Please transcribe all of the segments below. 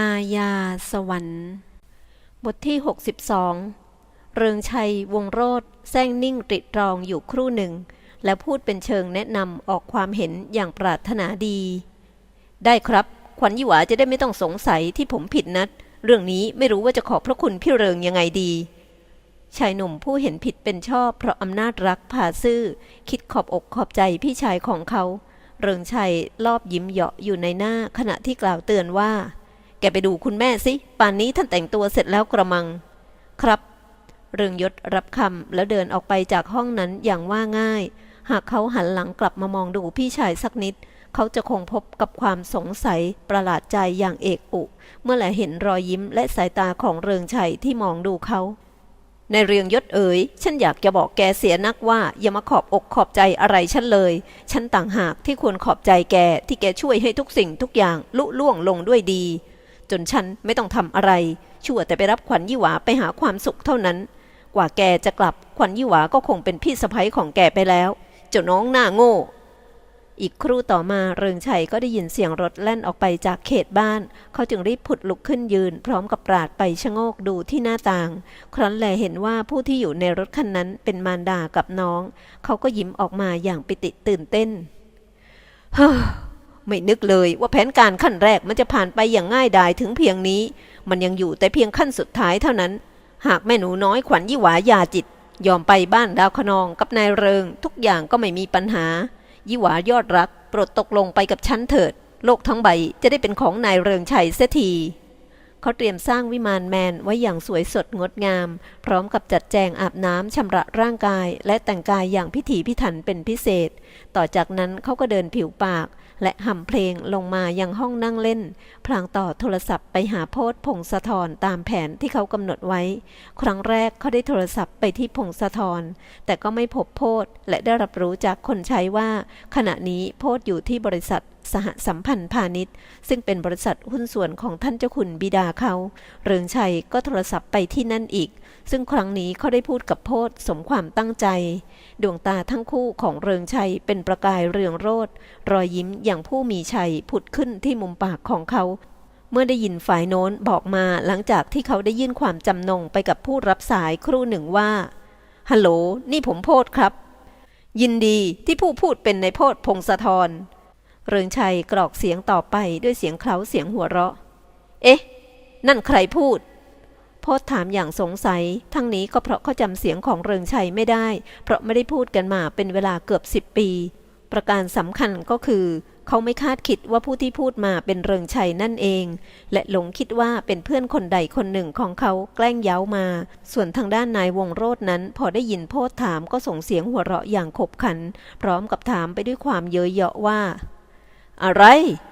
อาญาสวรรค์ บทที่ 62 เริงชัยวงโรธแซงนิ่งตริตรองอยู่ครู่หนึ่ง แล้วพูดเป็นเชิงแนะนำออกความเห็นอย่างปรารถนาดี ได้ครับ ขวัญยี่หวาจะได้ไม่ต้องสงสัยที่ผมผิดนัด เรื่องนี้ไม่รู้ว่าจะขอบพระคุณพี่เริงยังไงดี ชายหนุ่มผู้เห็นผิดเป็นชอบ เพราะอำนาจรักพาซื่อ คิดขอบอกขอบใจพี่ชายของเขา เริงชัยรอบยิ้มเหยาะอยู่ในหน้าขณะที่กล่าวเตือนว่า แกไปดูคุณแม่สิป่านนี้ท่านแต่งตัวเสร็จแล้วกระมัง ครับ เรืองยศรับคำแล้วเดินออกไปจากห้องนั้นอย่างว่าง่าย หากเขาหันหลังกลับมามองดูพี่ชายสักนิด เขาจะคงพบกับความสงสัยประหลาดใจอย่างเอกอุ เมื่อแหลเห็นรอยยิ้มและสายตาของเรืองชัยที่มองดูเขาในเรืองยศเอ๋ย ฉันอยากจะบอกแกเสียนักว่า อย่ามาขอบอกขอบใจอะไรฉันเลย ฉันต่างหากที่ควรขอบใจแกที่แกช่วยให้ทุกสิ่งทุกอย่างลุล่วงลงด้วยดี จนฉันไม่ต้องทำอะไร ชั่วแต่ไปรับขวัญยี่หวาไปหาความสุขเท่านั้น กว่าแกจะกลับขวัญยี่หวาก็คงเป็นพี่สะใภ้ของแกไปแล้ว เจ้าน้องหน้าโง่ อีกครู่ต่อมาเริงชัยก็ได้ยินเสียงรถแล่นออกไปจากเขตบ้าน เขาจึงรีบผุดลุกขึ้นยืน พร้อมกับปราดไปชะโงกดูที่หน้าต่าง ครั้นแลเห็นว่าผู้ที่อยู่ในรถคันนั้นเป็นมารดากับน้อง เขาก็ยิ้มออกมาอย่างปิติตื่นเต้นเฮ้อ ไม่นึกเลยว่าแผนการขั้นแรกมันจะผ่านไปอย่างง่ายดายถึงเพียงนี้ มันยังอยู่แต่เพียงขั้นสุดท้ายเท่านั้น หากแม่หนูน้อยขวัญยี่หวายาจิต ยอมไปบ้านดาวคนองกับนายเริง ทุกอย่างก็ไม่มีปัญหา ยี่หวายอดรักโปรดตกลงไปกับฉันเถิด โลกทั้งใบจะได้เป็นของนายเริงชัยเสียทีเขาเตรียมสร้างวิมานแมนไว้อย่างสวยสดงดงาม พร้อมกับจัดแจงอาบน้ำชำระร่างกาย และแต่งกายอย่างพิถีพิถันเป็นพิเศษ ต่อจากนั้นเขาก็เดินผิวปาก และห่ำเพลงลงมายังห้องนั่งเล่น พลางต่อโทรศัพท์ไปหาโพธพงศธรตามแผนที่เขากำหนดไว้ ครั้งแรกเขาได้โทรศัพท์ไปที่พงศธรแต่ก็ไม่พบโพธและได้รับรู้จากคนใช้ว่า ขณะนี้โพธอยู่ที่บริษัทสหสัมพันธ์พาณิชย์ ซึ่งเป็นบริษัทหุ้นส่วนของท่านเจ้าคุณบิดาเขา เรืองชัยก็โทรศัพท์ไปที่นั่นอีก ซึ่งครั้งนี้เขาได้พูดกับโพธสมความตั้งใจ ดวงตาทั้งคู่ของเรืองชัยเป็นประกายเรืองโรดรอยยิ้มอย่างผู้มีชัยผุดขึ้นที่มุมปากของเขา เมื่อได้ยินฝ่ายโน้นบอกมาหลังจากที่เขาได้ยื่นความจำนงไปกับผู้รับสายครู่หนึ่งว่าฮัลโหลนี่ผมโพธครับ ยินดีที่ผู้พูดเป็นในโพธพงศธร เริงชัยกรอกเสียงต่อไปด้วยเสียงเคล้าเสียงหัวเราะ เอ๊ะ นั่นใครพูดโพธถามอย่างสงสัย ทั้งนี้ก็เพราะเขาจำเสียงของเริงชัยไม่ได้ เพราะไม่ได้พูดกันมาเป็นเวลาเกือบสิบปี ประการสำคัญก็คือ เขาไม่คาดคิดว่าผู้ที่พูดมาเป็นเริงชัยนั่นเอง และหลงคิดว่าเป็นเพื่อนคนใดคนหนึ่งของเขาแกล้งเย้ามา ส่วนทางด้านนายวงโรดนั้น พอได้ยินโพธถามก็ส่งเสียงหัวเราะอย่างขบขัน พร้อมกับถามไปด้วยความเย้ยเยาะว่า อะไร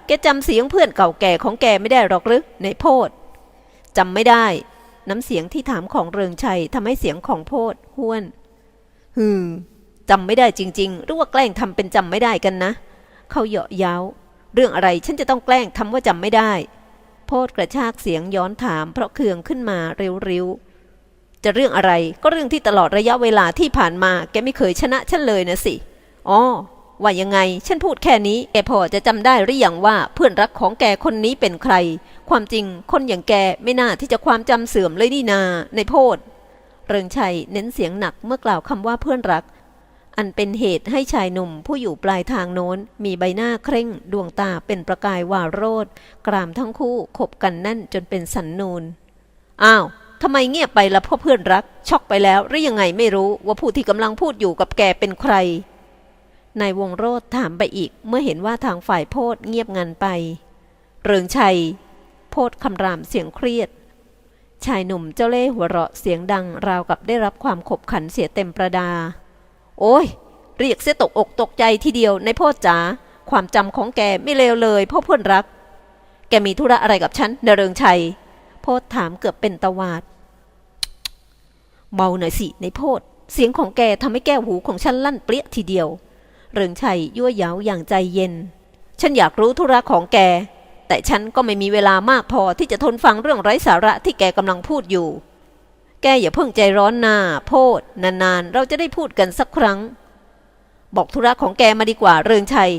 แกจำเสียงเพื่อนเก่าแก่ของแกไม่ได้หรอกหรือในโพดจำไม่ได้ น้ำเสียงที่ถามของเริงชัยทำให้เสียงของโพดห้วนฮึมจำไม่ได้จริง ๆ หรือว่าแกล้งทำเป็นจำไม่ได้กันนะ เขาเหยาะเย้า เรื่องอะไรฉันจะต้องแกล้งทำว่าจำไม่ได้ โพดกระชากเสียงย้อนถาม เพราะเคืองขึ้นมาเร็วๆ จะเรื่องอะไรก็เรื่องที่ตลอดระยะเวลาที่ผ่านมา แกไม่เคยชนะฉันเลยนะสิ อ๋อ ว่ายังไง ฉันพูดแค่นี้แกพอจะจำได้หรือยังว่าเพื่อนรักของแกคนนี้เป็นใคร ความจริงคนอย่างแกไม่น่าที่จะความจำเสื่อมเลยนี่นา ในโพดเริงชัยเน้นเสียงหนักเมื่อกล่าวคำว่าเพื่อนรัก อันเป็นเหตุให้ชายหนุ่มผู้อยู่ปลายทางโน้น มีใบหน้าเคร่ง ดวงตาเป็นประกายวาโรดกรามทั้งคู่ขบกันแน่นจนเป็นสันนูนอ้าวทำไมเงียบไปละพ่อเพื่อนรัก ช็อกไปแล้วหรือยังไงไม่รู้ว่าผู้ที่กำลังพูดอยู่กับแกเป็นใคร นายวงโรธถามไปอีกเมื่อเห็นว่าทางฝ่ายโพดเงียบงันไป เริงชัย โพดคำรามเสียงเครียด ชายหนุ่มเจ้าเล่ห์หัวเราะเสียงดังราวกับได้รับความขบขันเสียเต็มประดา โอ้ย เรียกเสียตกอกตกใจทีเดียวในโพดจ๋าความจำของแกไม่เลวเลยพ่อเพื่อนรัก แกมีธุระอะไรกับฉันนเริงชัย โพดถามเกือบเป็นตวาดเบาหน่อยสิในโพดเสียงของแกทำให้แก้วหูของฉันลั่นเปรี้ยทีเดียว เริงชัยยั่วเย้าอย่างใจเย็น ฉันอยากรู้ธุระของแก แต่ฉันก็ไม่มีเวลามากพอที่จะทนฟังเรื่องไร้สาระที่แกกำลังพูดอยู่ แกอย่าเพิ่งใจร้อนนาโพดนานๆ เราจะได้พูดกันสักครั้ง บอกธุระของแกมาดีกว่าเริงชัย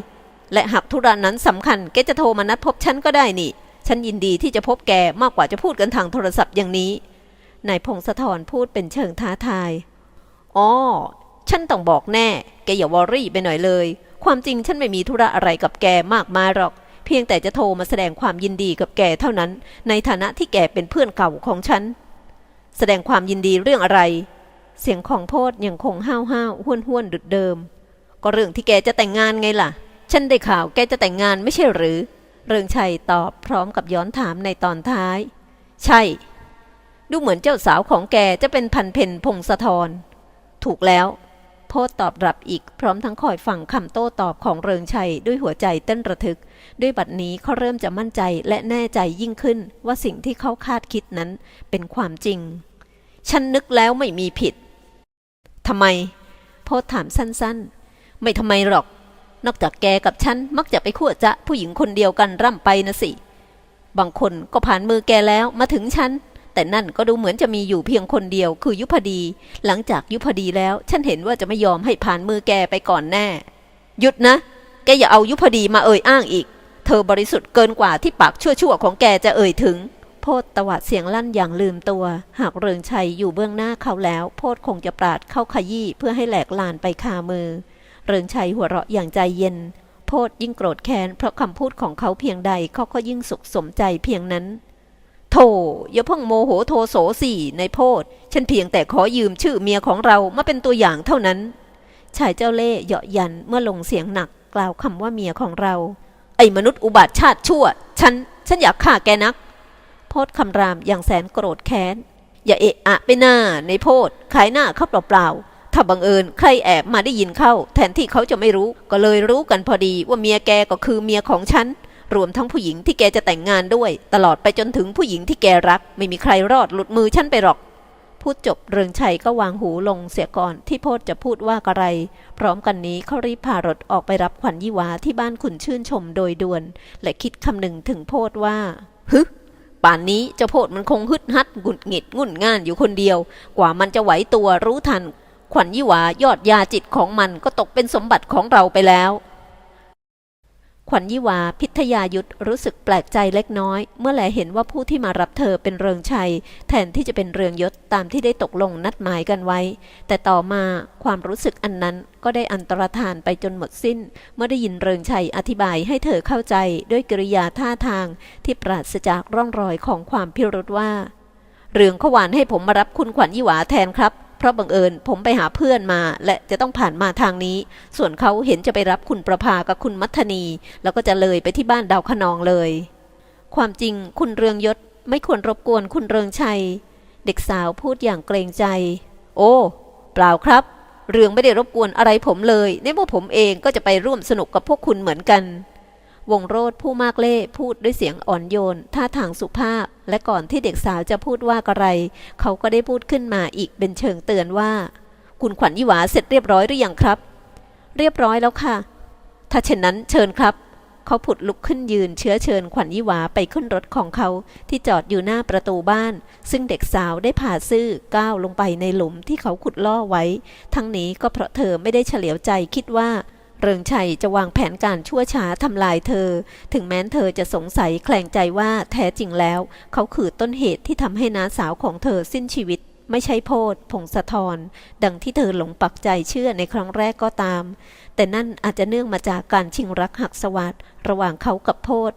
และหากธุระนั้นสำคัญแกจะโทรมานัดพบฉันก็ได้นี่ฉฉันยินดีที่จะพบแกมากกว่าจะพูดกันทางโทรศัพท์อย่างนี้นายพงศธรพูดเป็นเชิงท้าทายอ๋อ ฉันต้องบอกแน่ แกอย่าวอรี่ไปหน่อยเลย ความจริงฉันไม่มีธุระอะไรกับแกมากมายหรอก เพียงแต่จะโทรมาแสดงความยินดีกับแกเท่านั้น ในฐานะที่แกเป็นเพื่อนเก่าของฉัน แสดงความยินดีเรื่องอะไร เสียงของโพดยังคงห้าวห้าวห้วนห้วนดุดเดิม ก็เรื่องที่แกจะแต่งงานไงล่ะ ฉันได้ข่าวแกจะแต่งงานไม่ใช่หรือ เริงชัยตอบพร้อมกับย้อนถามในตอนท้าย ใช่ ดูเหมือนเจ้าสาวของแกจะเป็นพันเพนพงศธรถูกแล้ว โพดตอบรับอีก พร้อมทั้งคอยฟังคำโต้ตอบของเริงชัยด้วยหัวใจเต้นระทึก ด้วยบัดนี้เขาเริ่มจะมั่นใจและแน่ใจยิ่งขึ้นว่าสิ่งที่เขาคาดคิดนั้นเป็นความจริง ฉันนึกแล้วไม่มีผิดทำไม โพดถามสั้นๆ ไม่ทำไมหรอก นอกจากแกกับฉันมักจะไปขั้วจะผู้หญิงคนเดียวกันร่ำไปนะสิ บางคนก็ผ่านมือแกแล้วมาถึงฉัน แต่นั่นก็ดูเหมือนจะมีอยู่เพียงคนเดียวคือยุพดี หลังจากยุพดีแล้ว ฉันเห็นว่าจะไม่ยอมให้ผ่านมือแกไปก่อนแน่ หยุดนะ แกอย่าเอายุพดีมาเอ่ยอ้างอีก เธอบริสุทธิ์เกินกว่าที่ปากชั่วๆของแกจะเอ่ยถึง โพดตวาดเสียงลั่นอย่างลืมตัว หากเริงชัยอยู่เบื้องหน้าเขาแล้ว โพดคงจะปราดเข้าขยี้เพื่อให้แหลกลานไปคามือ เริงชัยหัวเราะอย่างใจเย็นโพดยิ่งโกรธแค้นเพราะคำพูดของเขาเพียงใดเขาก็ยิ่งสุขสมใจเพียงนั้น โธ่อย่าเพิ่งโมโหโทโสสี่ในโพดฉันเพียงแต่ขอยืมชื่อเมียของเรามาเป็นตัวอย่างเท่านั้น ชายเจ้าเล่ห์เหยาะยันเมื่อลงเสียงหนักกล่าวคำว่าเมียของเรา ไอ้มนุษย์อุบาทชาติชั่ว ฉัน ฉันอยากฆ่าแกนัก โพดคำรามอย่างแสนโกรธแค้น อย่าเอะอะไปหน้าในโพดขายหน้าเข้าเปล่าๆ ถ้าบังเอิญใครแอบมาได้ยินเข้า แทนที่เขาจะไม่รู้ ก็เลยรู้กันพอดีว่าเมียแกก็คือเมียของฉัน รวมทั้งผู้หญิงที่แกจะแต่งงานด้วย ตลอดไปจนถึงผู้หญิงที่แกรัก ไม่มีใครรอดหลุดมือฉันไปหรอก พูดจบเรืองชัยก็วางหูลงเสียก่อนที่โพดจะพูดว่าอะไร พร้อมกันนี้เขารีบพารถออกไปรับขวัญยี่วาที่บ้านขุนชื่นชมโดยด่วน และคิดคำหนึ่งถึงโพดว่าฮึป่านนี้เจ้าโพดมันคงฮึดฮัดหงุดหงิดงุ่นง่านอยู่คนเดียว กว่ามันจะไหวตัวรู้ทัน ขวัญยี่หวายอดยาจิตของมันก็ตกเป็นสมบัติของเราไปแล้ว ขวัญยี่วาพิทยายุทธรู้สึกแปลกใจเล็กน้อย เมื่อแลเห็นว่าผู้ที่มารับเธอเป็นเริงชัย แทนที่จะเป็นเรืองยศตามที่ได้ตกลงนัดหมายกันไว้ แต่ต่อมาความรู้สึกอันนั้นก็ได้อันตรธานไปจนหมดสิ้น เมื่อได้ยินเริงชัยอธิบายให้เธอเข้าใจด้วยกริยาท่าทางที่ปราศจากร่องรอยของความพิรุธว่า เรืองขวานให้ผมมารับคุณขวัญยี่วาแทนครับ เพราะบังเอิญผมไปหาเพื่อนมา และจะต้องผ่านมาทางนี้ ส่วนเขาเห็นจะไปรับคุณประภากับคุณมัทนี แล้วก็จะเลยไปที่บ้านดาวขนองเลย ความจริงคุณเรืองยศไม่ควรรบกวนคุณเรืองชัย เด็กสาวพูดอย่างเกรงใจ โอ้ เปล่าครับ เรืองไม่ได้รบกวนอะไรผมเลยในเมื่อผมเองก็จะไปร่วมสนุกกับพวกคุณเหมือนกัน วงโรธผู้มากเล่พูดด้วยเสียงอ่อนโยน ท่าทางสุภาพ และก่อนที่เด็กสาวจะพูดว่าอะไร เขาก็ได้พูดขึ้นมาอีกเป็นเชิงเตือนว่า คุณขวัญยี่หวาเสร็จเรียบร้อยหรือยังครับ เรียบร้อยแล้วค่ะ ถ้าเช่นนั้นเชิญครับ เขาผุดลุกขึ้นยืนเชื้อเชิญขวัญยี่หวาไปขึ้นรถของเขาที่จอดอยู่หน้าประตูบ้าน ซึ่งเด็กสาวได้ผ่าซื่อก้าวลงไปในหลุมที่เขาขุดล่อไว้ ทั้งนี้ก็เพราะเธอไม่ได้เฉลียวใจคิดว่า เริงชัยจะวางแผนการชั่วช้าทำลายเธอ ถึงแม้นเธอจะสงสัยแคลงใจว่าแท้จริงแล้ว เขาคือต้นเหตุที่ทำให้น้าสาวของเธอสิ้นชีวิต ไม่ใช่โพดผงสะทอนดังที่เธอหลงปักใจเชื่อในครั้งแรกก็ตาม แต่นั่นอาจจะเนื่องมาจากการชิงรักหักสวัสดระหว่างเขากับโพด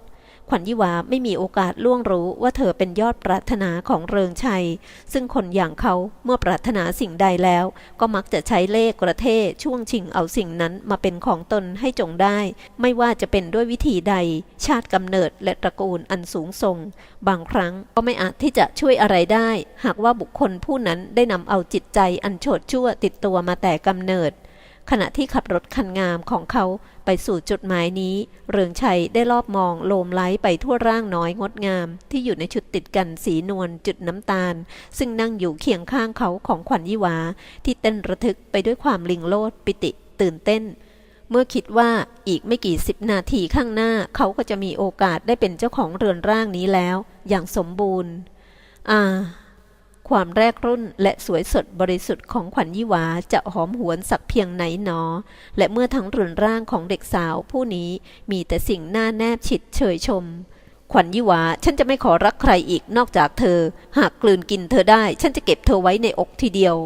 ขวัญยี่หวาไม่มีโอกาสล่วงรู้ว่าเธอเป็นยอดปรารถนาของเริงชัย ซึ่งคนอย่างเขาเมื่อปรารถนาสิ่งใดแล้ว ก็มักจะใช้เล่ห์กระเทศช่วงชิงเอาสิ่งนั้นมาเป็นของตนให้จงได้ ไม่ว่าจะเป็นด้วยวิธีใด ชาติกำเนิดและตระกูลอันสูงส่ง บางครั้งก็ไม่อาจที่จะช่วยอะไรได้ หากว่าบุคคลผู้นั้นได้นำเอาจิตใจอันโฉดชั่วติดตัวมาแต่กำเนิด ขณะที่ขับรถคันงามของเขาไปสู่จุดหมายนี้ เรืองชัยได้รอบมองโลมไล้ไปทั่วร่างน้อยงดงาม ที่อยู่ในชุดติดกันสีนวลจุดน้ำตาล ซึ่งนั่งอยู่เคียงข้างเขาของขวัญยี่หวา ที่เต้นระทึกไปด้วยความลิงโลดปิติ ตื่นเต้น เมื่อคิดว่าอีกไม่กี่สิบนาทีข้างหน้า เขาก็จะมีโอกาสได้เป็นเจ้าของเรือนร่างนี้แล้ว อย่างสมบูรณ์ อ่า ความแรกรุ่นและสวยสดบริสุทธิ์ของขวัญยี่หวาจะหอมหวนสักเพียงไหนหนอ และเมื่อทั้งรือนร่างของเด็กสาวผู้นี้มีแต่สิ่งหน่าแนบชิดเชยชม ขวัญยี่หวาฉันจะไม่ขอรักใครอีกนอกจากเธอ หากกลืนกินเธอได้ ฉันจะเก็บเธอไว้ในอกทีเดียว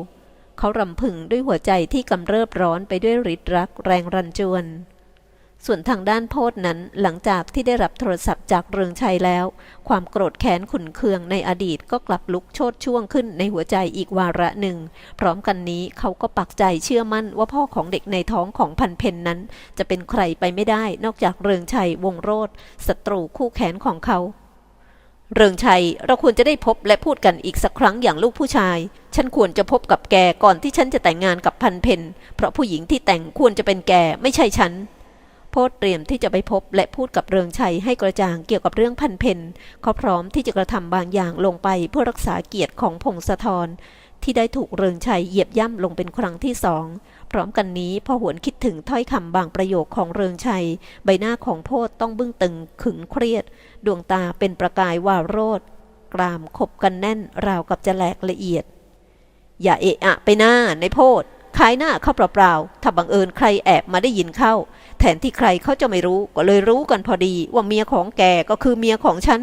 เขารำพึงด้วยหัวใจที่กำเริบร้อนไปด้วยฤทธิ์รักแรงรันจวน ส่วนทางด้านโพธนั้นหลังจากที่ได้รับโทรศัพท์จากเรืองชัยแล้ว ความโกรธแค้นขุนเคืองในอดีตก็กลับลุกโชดช่วงขึ้นในหัวใจอีกวาระหนึ่ง พร้อมกันนี้เขาก็ปักใจเชื่อมั่นว่าพ่อของเด็กในท้องของพันเพนนั้น จะเป็นใครไปไม่ได้นอกจากเรืองชัยวงโรธศัตรูคู่แค้นของเขา เรืองชัยเราควรจะได้พบและพูดกันอีกสักครั้งอย่างลูกผู้ชาย ฉันควรจะพบกับแกก่อนที่ฉันจะแต่งงานกับพันเพนเพราะผู้หญิงที่แต่งควรจะเป็นแกไม่ใช่ฉัน พธเตรียมที่จะไปพบและพูดกับเรืองชัยให้กระจ่างเกี่ยวกับเรื่องพันเพนเขาพร้อมที่จะกระทำบางอย่างลงไปเพื่อรักษาเกียรติของพงศธรที่ได้ถูกเรืองชัยเหยียบย่ำลงเป็นครั้งที่สอง พร้อมกันนี้พอหวนคิดถึงถ้อยคำบางประโยคของเรืองชัย ใบหน้าของโพธต้องบึ้งตึงขึงเครียด ดวงตาเป็นประกายวาวโรดกรามขบกันแน่นราวกับจะแหลกละเอียด อย่าเอะอะไปหน้าในโพธ ขายหน้าเข้าเปล่าๆ ถ้าบังเอิญใครแอบมาได้ยินเข้า แทนที่ใครเขาจะไม่รู้ก็เลยรู้กันพอดีว่าเมียของแกก็คือเมียของฉัน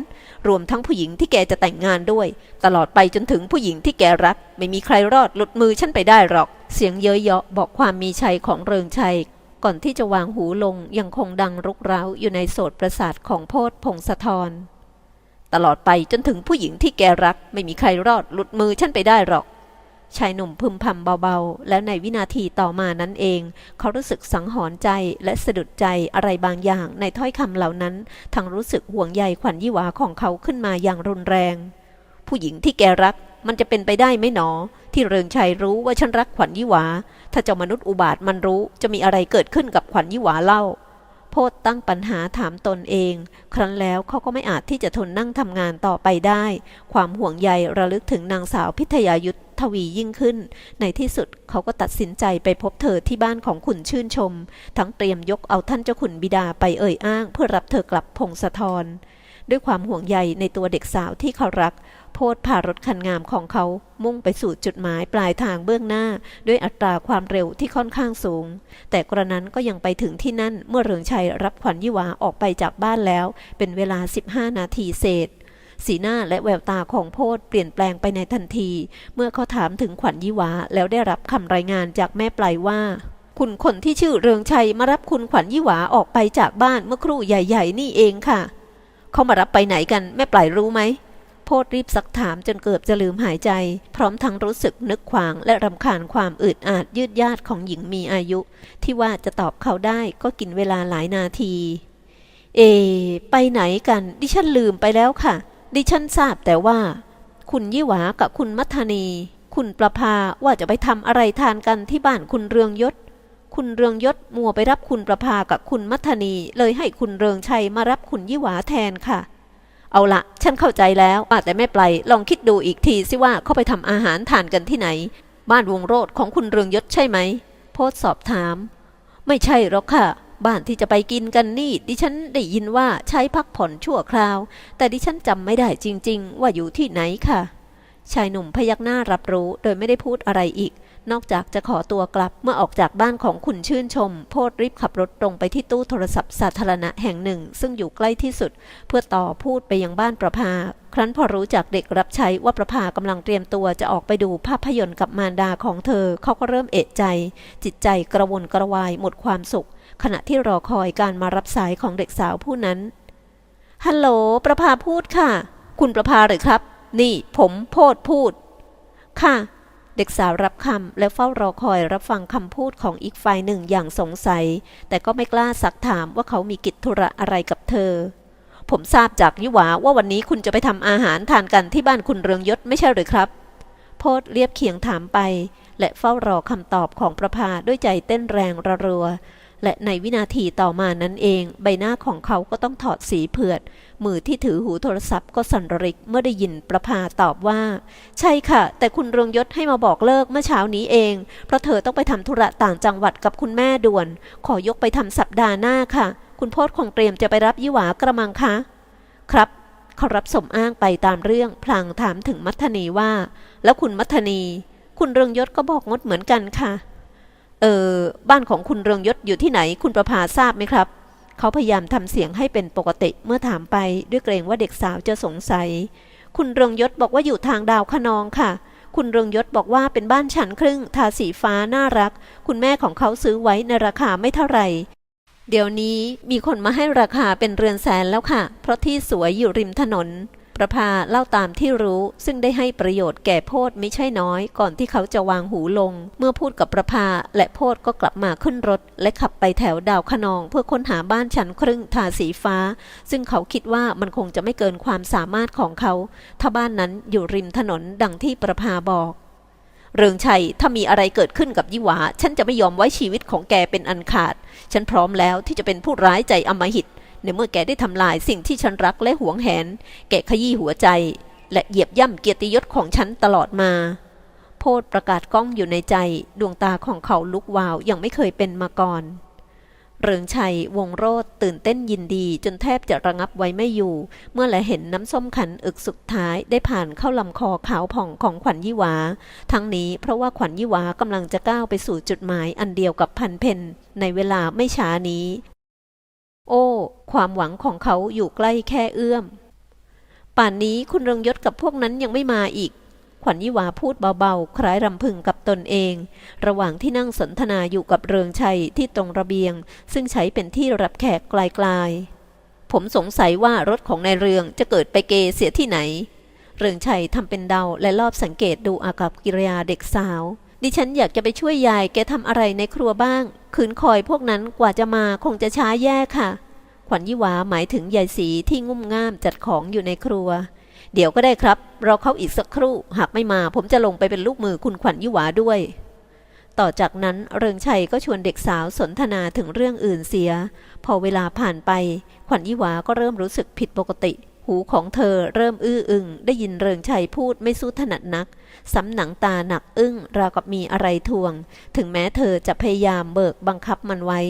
รวมทั้งผู้หญิงที่แกจะแต่งงานด้วย ตลอดไปจนถึงผู้หญิงที่แกรัก ไม่มีใครรอดหลุดมือฉันไปได้หรอก เสียงเย้ยเยาะบอกความมีชัยของเริงชัย ก่อนที่จะวางหูลงยังคงดังรุกร้าวอยู่ในโสตประสาทของโพธพงศธรตลอดไปจนถึงผู้หญิงที่แกรัก ไม่มีใครรอดหลุดมือฉันไปได้หรอก ชายหนุ่มพึมพำเบาๆ แล้วในวินาทีต่อมานั้นเอง เขารู้สึกสังหรณ์ใจและสะดุดใจอะไรบางอย่างในถ้อยคำเหล่านั้นทั้งรู้สึกห่วงใยขวัญยี่หวาของเขาขึ้นมาอย่างรุนแรง ผู้หญิงที่แกรักมันจะเป็นไปได้ไหมหนอ ที่เริงชัยรู้ว่าฉันรักขวัญยี่หวา ถ้าเจ้ามนุษย์อุบาทมันรู้จะมีอะไรเกิดขึ้นกับขวัญยี่หวาเล่าโพธตั้งปัญหาถามตนเอง ครั้นแล้วเขาก็ไม่อาจที่จะทนนั่งทำงานต่อไปได้ ความห่วงใยระลึกถึงนางสาวพิทยายุทธ ทวียิ่งขึ้น ในที่สุดเขาก็ตัดสินใจไปพบเธอที่บ้านของขุนชื่นชม ทั้งเตรียมยกเอาท่านเจ้าขุนบิดาไปเอ่ยอ้าง เพื่อรับเธอกลับพงศธรด้วยความห่วงใยในตัวเด็กสาวที่เขารัก โพธพารถคันงามของเขามุ่งไปสู่จุดหมายปลายทางเบื้องหน้า ด้วยอัตราความเร็วที่ค่อนข้างสูง แต่กระนั้นก็ยังไปถึงที่นั่นเมื่อเรืองชัยรับขวัญยี่หวาออกไปจากบ้านแล้ว เป็นเวลา 15 นาทีเศษ สีหน้าและแววตาของโพธเปลี่ยนแปลงไปในทันที เมื่อเขาถามถึงขวัญยี่วาแล้วได้รับคำรายงานจากแม่ปลายว่า คุณคนที่ชื่อเรืองชัยมารับคุณขวัญยี่หวาออกไปจากบ้านเมื่อครู่ใหญ่ ๆ นี่เองค่ะ เขามารับไปไหนกันแม่ปลายรู้ไหมโพธรีบซักถามจนเกือบจะลืมหายใจ พร้อมทั้งรู้สึกนึกขวางและรำคาญความอึดอาดยืดยาดของหญิงมีอายุ ที่ว่าจะตอบเขาได้ก็กินเวลาหลายนาที เอ ไปไหนกัน ดิฉันลืมไปแล้วค่ะ ดิฉันทราบแต่ว่า คุณยี่หวากับคุณมัทนี คุณประภาว่าจะไปทำอะไรทานกันที่บ้านคุณเรืองยศ คุณเรืองยศมัวไปรับคุณประภากับคุณมัทนีเลยให้คุณเรืองชัยมารับคุณยี่หวาแทนค่ะ เอาละฉันเข้าใจแล้วแต่ไม่ไปลายลองคิดดูอีกทีสิว่าเขาไปทำอาหารทานกันที่ไหน บ้านวงโรดของคุณเรืองยศใช่ไหมโพสสอบถาม ไม่ใช่หรอกค่ะ บ้านที่จะไปกินกันนี่ ดิฉันได้ยินว่าใช้พักผ่อนชั่วคราว แต่ดิฉันจำไม่ได้จริง ๆ ว่าอยู่ที่ไหนค่ะ ชายหนุ่มพยักหน้ารับรู้โดยไม่ได้พูดอะไรอีก นอกจากจะขอตัวกลับเมื่อออกจากบ้านของคุณชื่นชม โพดรีบขับรถตรงไปที่ตู้โทรศัพท์สาธารณะแห่งหนึ่ง ซึ่งอยู่ใกล้ที่สุด เพื่อต่อพูดไปยังบ้านประภา ครั้นพอรู้จากเด็กรับใช้ว่าประภากำลังเตรียมตัวจะออกไปดูภาพยนตร์กับมารดาของเธอเขาก็เริ่มเอะใจ จิตใจกระวนกระวายหมดความสุข ขณะที่รอคอยการมารับสายของเด็กสาวผู้นั้น ฮัลโหล ประภาพูดค่ะ คุณประภาหรือครับ นี่ ผมโพดพูด ค่ะ เด็กสาวรับคำและเฝ้ารอคอยรับฟังคำพูดของอีกฝ่ายหนึ่งอย่างสงสัย แต่ก็ไม่กล้าสักถามว่าเขามีกิจธุระอะไรกับเธอ ผมทราบจากยุหวาว่าวันนี้คุณจะไปทำอาหารทานกันที่บ้านคุณเรืองยศไม่ใช่หรือครับโพดเรียบเคียงถามไป และเฝ้ารอคำตอบของประภาด้วยใจเต้นแรงระรัว และในวินาทีต่อมานั้นเอง ใบหน้าของเขาก็ต้องถอดสีเผือด มือที่ถือหูโทรศัพท์ก็สั่นระริกเมื่อได้ยินประภาตอบว่า ใช่ค่ะ แต่คุณเรืองยศให้มาบอกเลิกเมื่อเช้านี้เอง เพราะเธอต้องไปทำธุระต่างจังหวัดกับคุณแม่ด่วน ขอยกไปทำสัปดาห์หน้าค่ะ คุณโพธคงเตรียมจะไปรับยี่หวากระมังคะ ครับเขารับสมอ้างไปตามเรื่องพลางถามถึงมัทนีว่า แล้วคุณมัทนี คุณเรืองยศก็บอกงดเหมือนกันค่ะ เออบ้านของคุณเรืองยศอยู่ที่ไหนคุณประภาทราบไหมครับ เขาพยายามทำเสียงให้เป็นปกติเมื่อถามไปด้วยเกรงว่าเด็กสาวจะสงสัย คุณเรืองยศบอกว่าอยู่ทางดาวคะนองค่ะ คุณเรืองยศบอกว่าเป็นบ้านชั้นครึ่ง ทาสีฟ้าน่ารัก คุณแม่ของเขาซื้อไว้ในราคาไม่เท่าไหร่เดี๋ยวนี้มีคนมาให้ราคาเป็นเรือนแสนแล้วค่ะ เพราะที่สวยอยู่ริมถนน ประภาเล่าตามที่รู้ ซึ่งได้ให้ประโยชน์แก่โพดไม่ใช่น้อย ก่อนที่เขาจะวางหูลง เมื่อพูดกับประภาและโพดก็กลับมาขึ้นรถ และขับไปแถวดาวคะนอง เพื่อค้นหาบ้านชั้นครึ่งทาสีฟ้า ซึ่งเขาคิดว่ามันคงจะไม่เกินความสามารถของเขา ถ้าบ้านนั้นอยู่ริมถนนดังที่ประภาบอก เริงชัยถ้ามีอะไรเกิดขึ้นกับยี่หวา ฉันจะไม่ยอมไว้ชีวิตของแกเป็นอันขาด ฉันพร้อมแล้วที่จะเป็นผู้ร้ายใจอำมหิต ในเมื่อแกได้ทำลายสิ่งที่ฉันรักและหวงแหน แกขยี้หัวใจ และเหยียบย่ำเกียรติยศของฉันตลอดมา โพดประกาศก้องอยู่ในใจ ดวงตาของเขาลุกวาวอย่างไม่เคยเป็นมาก่อน เริงชัยวงโรดตื่นเต้นยินดีจนแทบจะระงับไว้ไม่อยู่ เมื่อแลเห็นน้ำส้มขันอึกสุดท้ายได้ผ่านเข้าลำคอขาวผ่องของขวัญยี่หวา ทั้งนี้เพราะว่าขวัญยี่หวากำลังจะก้าวไปสู่จุดหมายอันเดียวกับพันเพนในเวลาไม่ช้านี้ โอ้ ความหวังของเขาอยู่ใกล้แค่เอื้อม ป่านนี้คุณเรืองยศกับพวกนั้นยังไม่มาอีก ขวัญยี่หวาพูดเบาๆ คล้ายรำพึงกับตนเอง ระหว่างที่นั่งสนทนาอยู่กับเรืองชัยที่ตรงระเบียง ซึ่งใช้เป็นที่รับแขกไกลๆ ผมสงสัยว่ารถของนายเรืองจะเกิดไปเกเสียที่ไหน เรืองชัยทำเป็นเดาและรอบสังเกตดูอากับกิริยาเด็กสาว ดิฉันอยากจะไปช่วยยายแกทำอะไรในครัวบ้างคืนคอยพวกนั้นกว่าจะมาคงจะช้าแย่ค่ะ ขวัญยี่หวาหมายถึงยายสีที่งุ่มง่ามจัดของอยู่ในครัว เดี๋ยวก็ได้ครับราเขาอีกสักครู่ หากไม่มาผมจะลงไปเป็นลูกมือคุณขวัญยี่หวาด้วย ต่อจากนั้นเริงชัยก็ชวนเด็กสาวสนทนาถึงเรื่องอื่นเสีย พอเวลาผ่านไป ขวัญยี่หวาก็เริ่มรู้สึกผิดปกติ หูของเธอเริ่มอื้ออึงได้ยินเริงชัยพูดไม่สู้ถนัดนัก สำหนังตาหนักอึ้งราวกับมีอะไรทวง ถึงแม้เธอจะพยายามเบิกบังคับมันไว้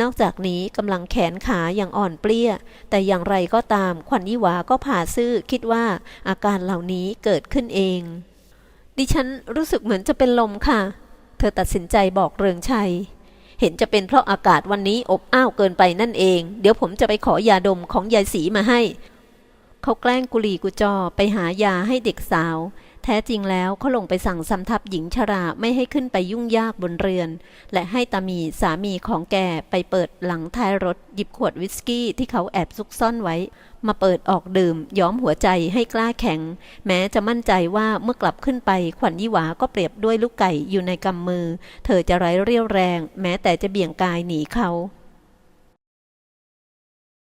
นอกจากนี้กำลังแขนขาอย่างอ่อนเปลี้ย แต่อย่างไรก็ตามขวัญยี่หวาก็ผ่าซื่อคิดว่าอาการเหล่านี้เกิดขึ้นเอง ดิฉันรู้สึกเหมือนจะเป็นลมค่ะ เธอตัดสินใจบอกเรืองชัยเห็นจะเป็นเพราะอากาศวันนี้อบอ้าวเกินไปนั่นเอง เดี๋ยวผมจะไปขอยาดมของยายสีมาให้ เขาแกล้งกุลีกุจอไปหายาให้เด็กสาว ท้จริงแล้วเขาลงไปสั่งสำทับหญิงชราไม่ให้ขึ้นไปยุ่งยากบนเรือน และให้ตามีสามีของแกไปเปิดหลังท้ายรถ หยิบขวดวิสกี้ที่เขาแอบซุกซ่อนไว้ มาเปิดออกดื่ม ย้อมหัวใจให้กล้าแข็ง แม้จะมั่นใจว่าเมื่อกลับขึ้นไปขวัญยี่หวาก็เปรียบด้วยลูกไก่อยู่ในกำมือ เธอจะไร้เรี่ยวแรง แม้แต่จะเบี่ยงกายหนีเขา